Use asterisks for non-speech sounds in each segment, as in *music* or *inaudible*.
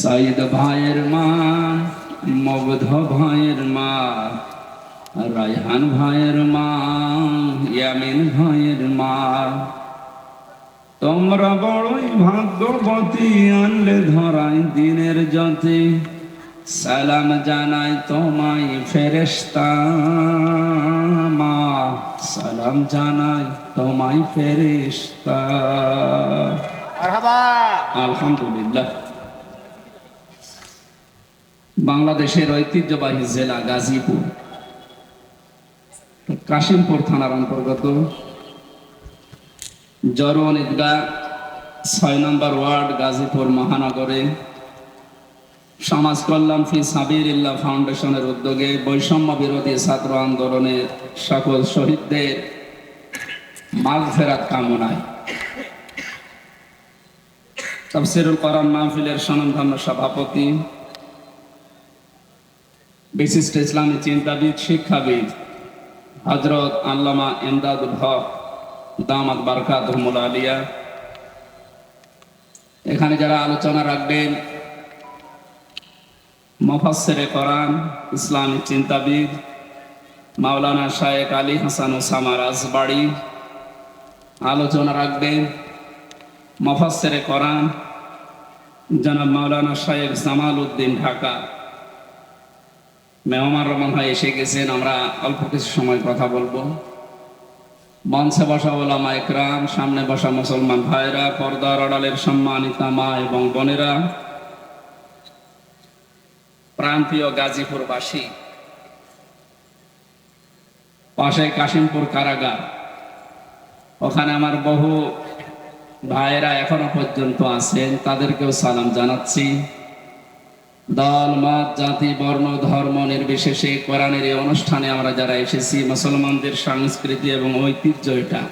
সাইদ ভাইয়ের মা মগধ ভাইয়ের মা রায়হান ভাইয়ের মা ইয়ামিন ভাইয়ের মা। তোমরা বড়ই ভাগ্যবতী আনলে ধরাই দিনের জ্যোতি সালাম জানাই তোমায় ফেরেশতা মা। সালাম জানাই তোমায় ফেরেশতা। মারহাবা। আলহামদুলিল্লাহ। বাংলাদেশের ঐতিহ্যবাহী জেলা গাজীপুর। কাশিমপুর থানার অন্তর্গত। জরওয়ান ঈদগাহ ছয় নম্বর ওয়ার্ড গাজীপুর মহানগরে। সমাজ কল্যাণ ফি সাবিরিল্লাহ ফাউন্ডেশনের উদ্যোগে বৈষম্য বিরোধী ছাত্র আন্দোলনের সকল শহীদদের মাঘ ফেরাত কামনায়। তাফসিরুল কোরআন মাহফিলের সনন্ধান্য সভাপতি বিশিষ্ট ইসলামী চিন্তাবিদ, শিক্ষাবিদ হজরত আল্লামা এমদাদুল হক দামাত বারকাত আলিয়া। এখানে যারা আলোচনা রাখবেন মফাসেরে করান ইসলামী চিন্তাবিদ মাওলানা শায়েক আলী হাসান ওসামা রাজবাড়ি আলোচনা রাখবেন। মফাসেরে করান জনাব মাওলানা শাহেব জামাল উদ্দিন ঢাকা। মেহমান রহমান ভাই এসে গেছেন, আমরা অল্প কিছু সময় কথা বলব। মঞ্চে বসা ওলামা একরাম, সামনে বসা মুসলমান ভাইরা, পর্দার আড়ালের সম্মানিতা মা এবং বোনেরা। প্রান্তীয় গাজীপুরবাসী, পাশে কাশিমপুর কারাগার। ওখানে আমার বহু ভাইয়েরা এখনও পর্যন্ত আছেন, তাদেরকেও সালাম জানাচ্ছি। দল মত, জাতি, বর্ণ, ধর্ম নির্বিশেষে কোরআনের এই অনুষ্ঠানে আমরা যারা এসেছি, মুসলমানদের সংস্কৃতি এবং ঐতিহ্য এটা।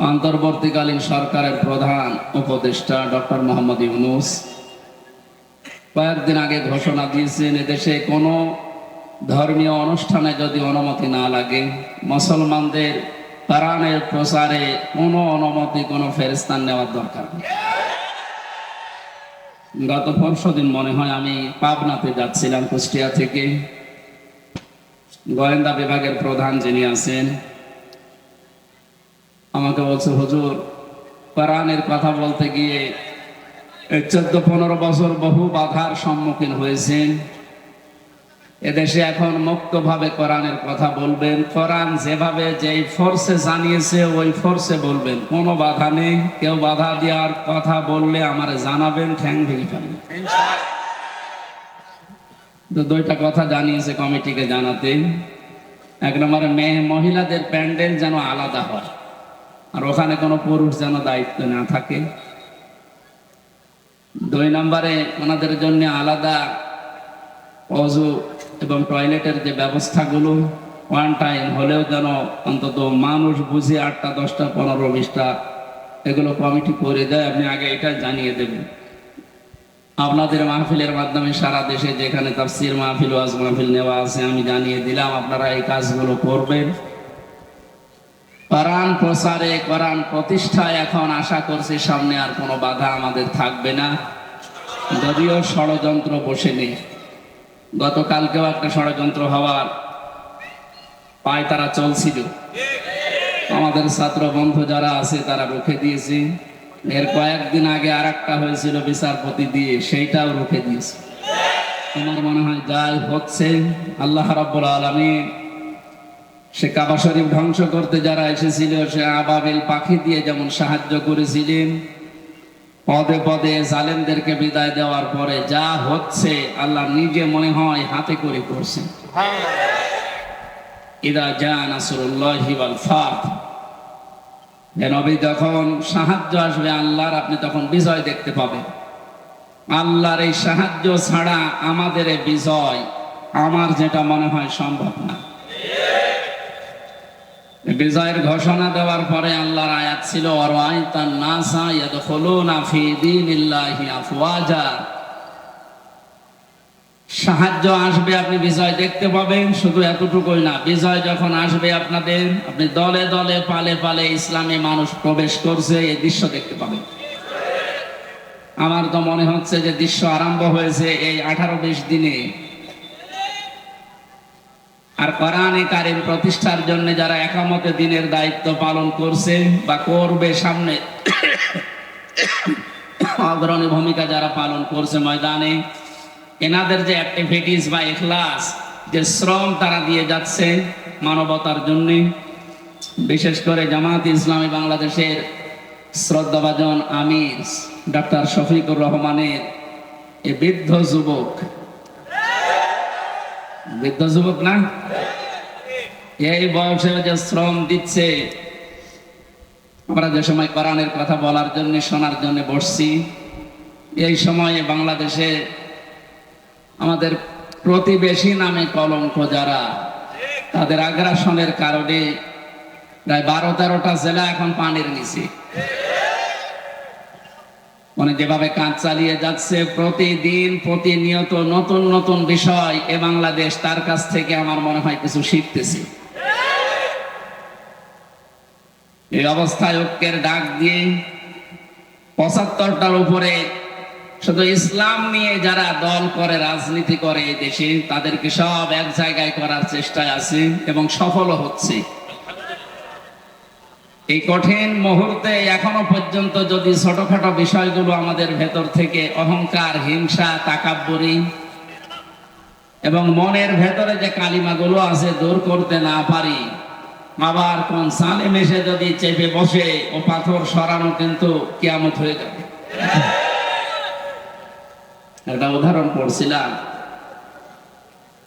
অন্তর্বর্তীকালীন সরকারের প্রধান উপদেষ্টা ডক্টর মোহাম্মদ ইউনুস কয়েকদিন আগে ঘোষণা দিয়েছেন, এদেশে কোনো ধর্মীয় অনুষ্ঠানে যদি অনুমতি না লাগে, মুসলমানদের কোরআনের প্রচারে কোনো অনুমতি, কোনো ফেরিস্তান নেওয়ার দরকার নেই। গত পরশু দিন মনে হয় আমি পাবনাতে যাচ্ছিলাম কুষ্টিয়া থেকে। গোয়েন্দা বিভাগের প্রধান যিনি আছেন, আমাকে বলছে, হুজুর, কোরআনের কথা বলতে গিয়ে চোদ্দ পনেরো বছর বহু বাধার সম্মুখীন হয়েছেন। এদেশে এখন মুক্তভাবে কোরআনের কথা বলবেন। কোরআন যেভাবে যেই ফোর্সে জানিয়েছে, ওই ফোর্সে বলবেন। কোনো বাধা নেই। কেউ বাধা দেওয়ার কথা বললে আমার জানাবেন, ঠ্যাং ফেলবেন। তো দুইটা কথা জানিয়েছে কমিটিকে জানাতে। এক নম্বরে, মেয়ে মহিলাদের প্যান্ডেল যেন আলাদা হয়, আর ওখানে কোনো পুরুষ যেন দায়িত্ব না থাকে। দুই নম্বরে, ওনাদের জন্য আলাদা অজু এবং টয়লেটের যে ব্যবস্থাগুলো ওয়ান টাইম হলেও যেন অন্তত মানুষ বুঝে আটটা, দশটা, পনেরো, বিশটা, এগুলো কমিটি করে দেয় আপনি আগে এটা জানিয়ে দেবেন আপনাদের মাহফিলের মাধ্যমে সারা দেশে যেখানে তাফসির মাহফিল, ওয়াজ মাহফিল নেওয়া আছে, আমি জানিয়ে দিলাম, আপনারা এই কাজগুলো করবেন। কোরআন প্রসারে কোরআন প্রতিষ্ঠায় এখন আশা করছি সামনে আর কোনো বাধা আমাদের থাকবে না। যদিও ষড়যন্ত্র বসে নেই। গতকালকেও একটা ষড়যন্ত্র হওয়ার পায় তারা চলছিল। আমাদের ছাত্র বন্ধু যারা আছে, তারা রুখে দিয়েছে। এর কয়েকদিন আগে আর একটা হয়েছিল বিচারপতি দিয়ে, সেইটাও রুখে দিয়েছে। আমার মনে হয় যাই হচ্ছে, আল্লাহ রাব্বুল আলমী সে কাবা শরীফ ধ্বংস করতে যারা এসেছিল, সে আবাবিল পাখি দিয়ে যেমন সাহায্য করেছিলেন পদে পদে জালেমদেরকে বিদায় দেওয়ার পরে যা হচ্ছে, আল্লাহ নিজে মনে হয় হাতে করে নবী যখন সাহায্য আসবে আল্লাহর, আপনি তখন বিজয় দেখতে পাবেন। আল্লাহর এই সাহায্য ছাড়া আমাদের বিজয় আমার যেটা মনে হয় সম্ভব না। বিজয়ের ঘোষণা দেওয়ার পরে আল্লাহর আয়াত ছিল সাহায্য আসবে, আপনি বিজয় দেখতে পাবেন, শুধু এতটুকুই না, বিজয় যখন আসবে আপনাদের, আপনি দলে দলে, পালে পালে ইসলামে মানুষ প্রবেশ করছে, এই দৃশ্য দেখতে পাবেন। আমার তো মনে হচ্ছে যে দৃশ্য আরম্ভ হয়েছে এই আঠারো বিশ দিনে। আর কোরআনে কারিম প্রতিষ্ঠার জন্য যারা একামতে দিনের দায়িত্ব পালন করছে বা করবে সামনে *coughs* অগ্রণী ভূমিকা যারা পালন করছে ময়দানে, এনাদের যে অ্যাক্টিভিটিস বা এখলাস, যে শ্রম তারা দিয়ে যাচ্ছে মানবতার জন্য, বিশেষ করে জামাত ইসলামী বাংলাদেশের শ্রদ্ধাভাজন আমির ডক্টর শফিকুর রহমানের এ বৃদ্ধ যুবক বৃদ্ধ যুবক না? এই বয়সে যে শ্রম দিচ্ছে, আমরা যে সময় কোরআনের কথা বলার জন্য, শোনার জন্য বসছি, এই সময়ে বাংলাদেশে আমাদের প্রতিবেশী নামে কলঙ্ক যারা, তাদের আগ্রাসনের কারণে প্রায় বারো তেরোটা জেলা এখন পানির নিচে। মানে যেভাবে কাজ চালিয়ে যাচ্ছে, প্রতিদিন প্রতিনিয়ত নতুন নতুন বিষয় এ বাংলাদেশ, তার কাছ থেকে আমার মনে হয় কিছু শিখতেছি। এই অবস্থায় ঐক্যের ডাক দিয়ে পঁচাত্তরটার উপরে শুধু ইসলাম নিয়ে যারা দল করে, রাজনীতি করে এই দেশে, তাদেরকে সব এক জায়গায় করার চেষ্টায় আছে এবং সফলও হচ্ছে। এই কঠিন মুহূর্তে এখনও পর্যন্ত যদি ছোটখাটো বিষয়গুলো আমাদের ভেতর থেকে অহংকার, হিংসা, তাকাব্বরি এবং মনের ভেতরে যে কালিমাগুলো আছে দূর করতে না পারি আবার কোন সালে মেশে যদি চেপে বসে ও পাথর সরানো কিন্তু কিয়ামত হয়ে যাবে। একটা উদাহরণ পড়ছিলাম।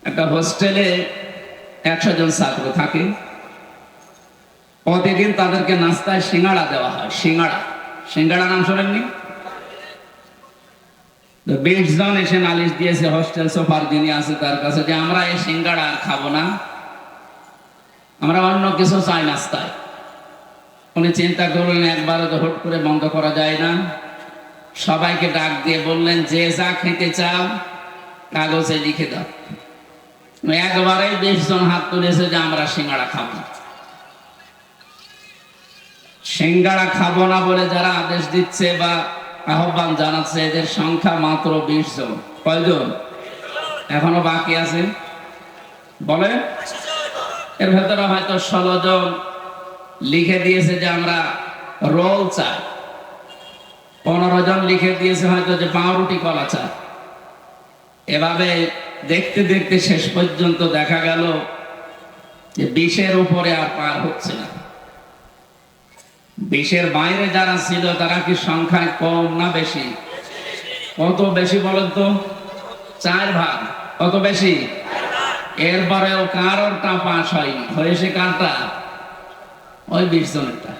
একটা হোস্টেলে একশো জন ছাত্র থাকে। প্রতিদিন তাদেরকে নাস্তায় সিঙ্গাড়া দেওয়া হয়, সিঙ্গাড়া। সিঙ্গাড়া নাম শোনেননি? এসে নালিশ দিয়েছে, হোস্টেল সোফার যিনি আছে তার কাছে যে আমরা এই সিঙ্গাড়া আর খাব না। আমরা অন্য কিছু চাই নাস্তায়। উনি চিন্তা করলেন একবারে তো হুট করে বন্ধ করা যায় না। সবাইকে ডাক দিয়ে বললেন, যে যা খেতে চাও, কাগজে লিখে দাও। একবারেই বিশ জন হাত তুলেছে যে আমরা সিঙ্গাড়া খাব না সিঙ্গাড়া খাব না বলে যারা আদেশ দিচ্ছে বা আহ্বান জানাচ্ছে, এদের সংখ্যা মাত্র বিশ জন। কয়জন? এখনও বাকি আছে? বলে এর ভেতরে হয়তো ষোলো জন লিখে দিয়েছে যে আমরা রোল চাই। পনেরো জন লিখে দিয়েছে হয়তো যে পাউরুটি, কলা চাই। এভাবে দেখতে দেখতে শেষ পর্যন্ত দেখা গেল যে বিশের উপরে আর পার হচ্ছে না। বিশের বাইরে যারা ছিল, তারা কি সংখ্যায় কম না বেশি? কত বেশি বলেন তো? চার ভাগ। কত বেশি? এরপরেও কারোরটা পাশ হয়নি। হয়েছে কারটা? ওই বিশ জনেরটা।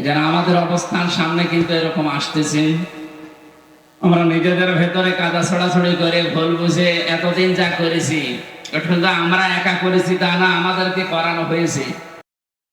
যারা আমাদের অবস্থান সামনে কিন্তু এরকম আসতেছে। আমরা নিজেদের ভেতরে কাদা ছড়াছড়ি করে ভুল বুঝে এতদিন যা করেছি কিন্তু আমরা একা করেছি তা না, আমাদেরকে করানো হয়েছে।